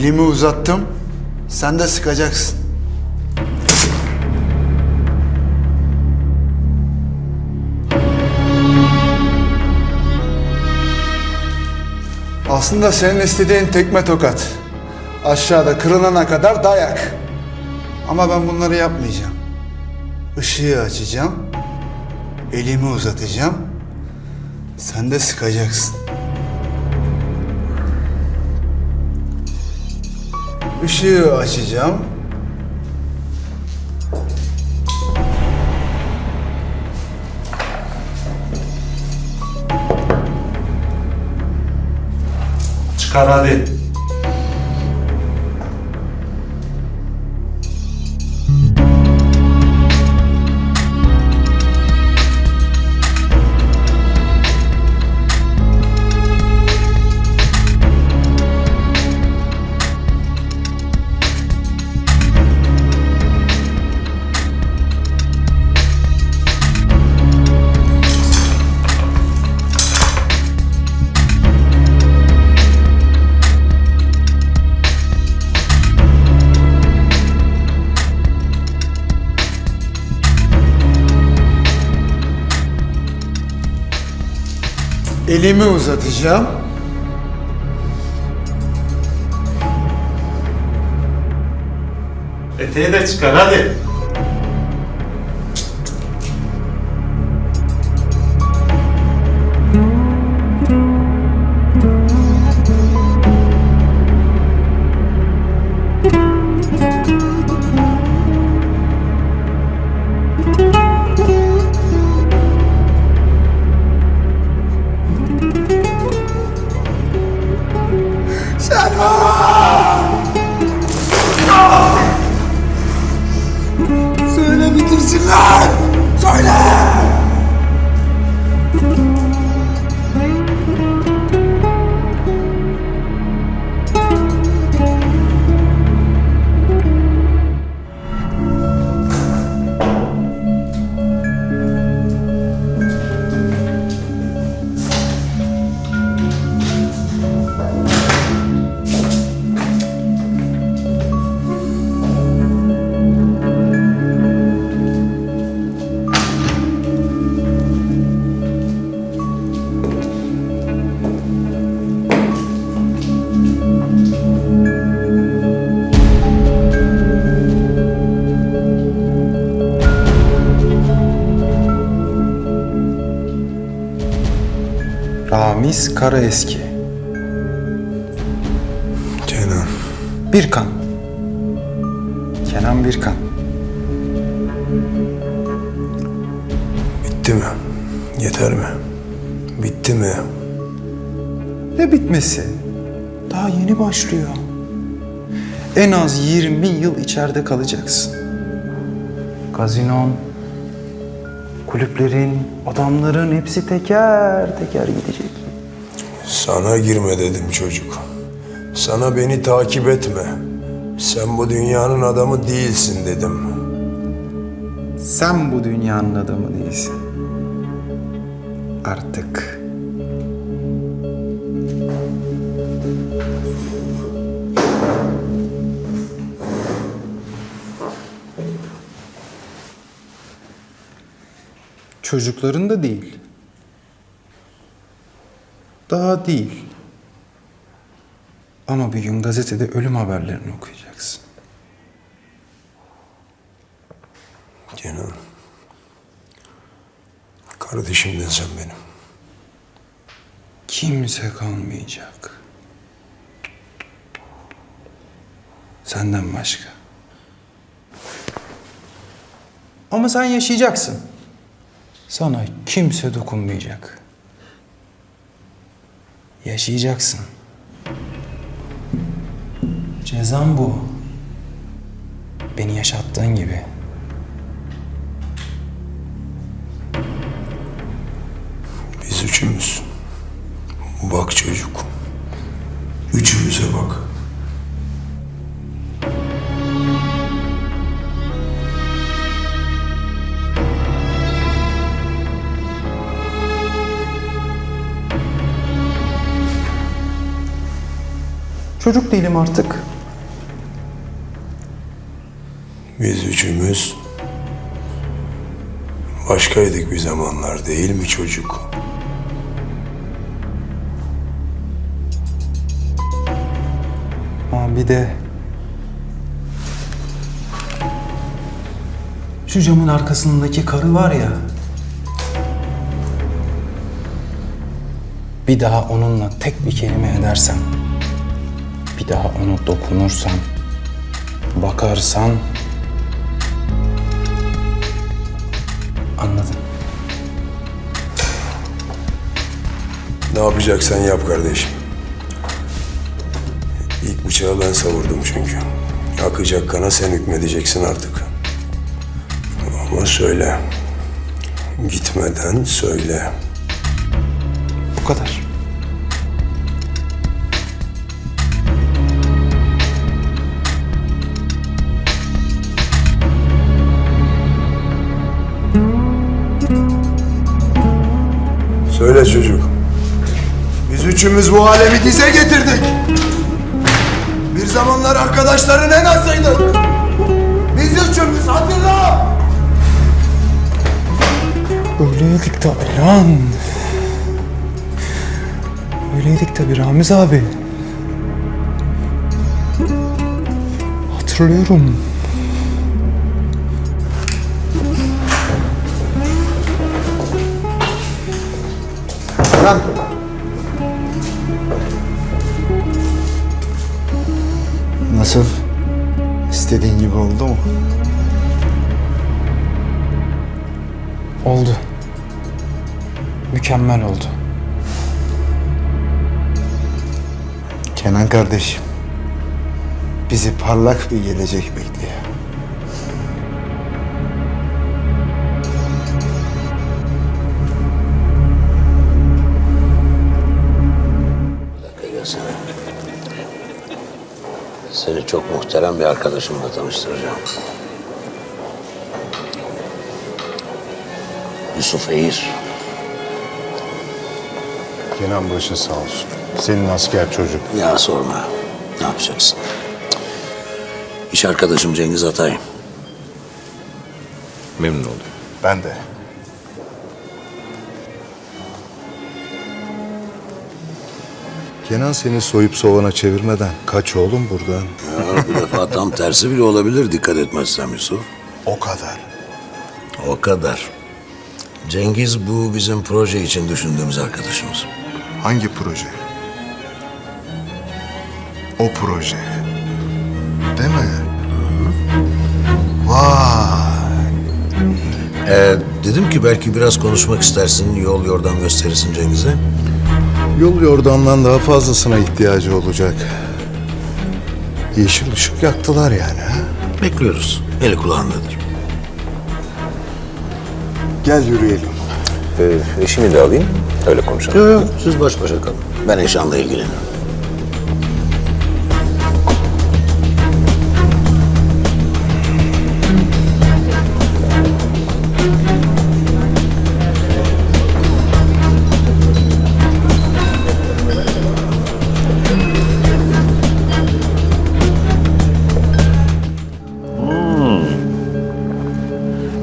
Elimi uzattım. Sen de sıkacaksın. Aslında senin istediğin tekme tokat. Aşağıda kırılana kadar dayak. Ama ben bunları yapmayacağım. Işığı açacağım. Elimi uzatacağım. Sen de sıkacaksın. Işığı açacağım. Çıkar hadi. Elimi uzatacağım. Eteği de çıkar hadi. Ramiz Karaeski. Kenan. Birkan. Kenan Birkan. Bitti mi? Yeter mi? Bitti mi? Ne bitmesi? Daha yeni başlıyor. En az 20 yıl içeride kalacaksın. Gazinon, kulüplerin, adamların hepsi teker teker gidecek. Sana girme dedim çocuk. Sana beni takip etme. Sen bu dünyanın adamı değilsin dedim. Sen bu dünyanın adamı değilsin. Artık. Çocukların da değil. Daha değil. Ama bir gün gazetede ölüm haberlerini okuyacaksın. Kenan. Kardeşimdin sen benim. Kimse kalmayacak. Senden başka. Ama sen yaşayacaksın. Sana kimse dokunmayacak. Yaşayacaksın. Cezam bu. Beni yaşattığın gibi. Biz üçümüz. Bak çocuk. Üçümüze bak. Çocuk değilim artık. Biz üçümüz başkaydık bir zamanlar değil mi çocuk? Ama bir de... Şu camın arkasındaki karı var ya... Bir daha onunla tek bir kelime edersen... Bir daha onu dokunursan... Bakarsan... Anladın. Ne yapacaksan yap kardeşim. İlk bıçağı ben savurdum çünkü. Akacak kana sen hükmedeceksin artık. Ama söyle. Gitmeden söyle. Bu kadar. Söyle çocuk. Biz üçümüz bu alemi dize getirdik. Bir zamanlar arkadaşların en azıydık. Biz üçümüz hatırla. Öyleydik tabii lan. Öyleydik tabii Ramiz abi. Hatırlıyorum. Nasıl? İstediğin gibi oldu mu? Oldu. Mükemmel oldu. Kenan kardeşim. Bizi parlak bir gelecek bekliyor. Gelsene. Seni çok muhterem bir arkadaşımla tanıştıracağım. Yusuf Eğir. Kenan başın sağ olsun. Senin asker çocuk. Ya sorma. Ne yapacaksın? İş arkadaşım Cengiz Atay. Memnun oldum. Ben de. Kenan seni soyup sovana çevirmeden kaç oğlum buradan. Ya, bu defa tam tersi bile olabilir dikkat etmezsem Yusuf. O kadar. O kadar. Cengiz bu bizim proje için düşündüğümüz arkadaşımız. Hangi proje? O proje. Değil mi? Vay. Ee, dedim ki belki biraz konuşmak istersin, yol yordam gösterirsin Cengiz'e. Yol yordamdan daha fazlasına ihtiyacı olacak. Yeşil ışık yaktılar yani ha? Bekliyoruz. Eli kulağındadır. Gel yürüyelim. Ee, eşimi de alayım, öyle konuşalım. Yok yok siz baş başa kalın. Ben eşyanla ilgilenirim.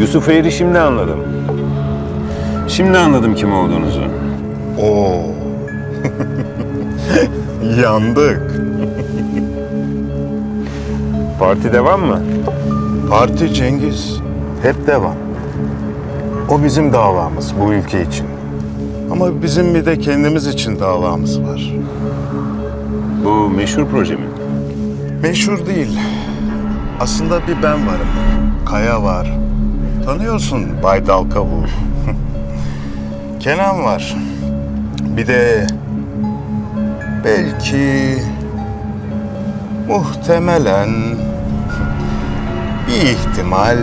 Yusuf Eğri şimdi anladım. Şimdi anladım kim olduğunuzu. Oo. Yandık. Parti devam mı? Parti Cengiz. Hep devam. O bizim davamız bu ülke için. Ama bizim bir de kendimiz için davamız var. Bu meşhur proje mi? Meşhur değil. Aslında bir ben varım. Kaya var. Tanıyorsun Bay Dalkavuğ. Kenan var. Bir de belki muhtemelen bir ihtimal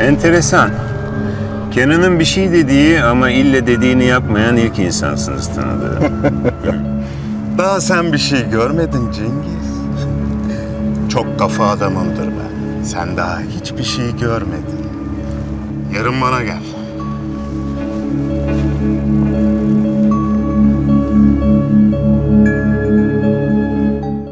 Enteresan. Kenan'ın bir şey dediği ama ille dediğini yapmayan ilk insansınız tanıdığım. Daha sen bir şey görmedin Cengiz. Çok kafa adamımdır ben. Sen daha hiçbir şey görmedin. Yarın bana gel.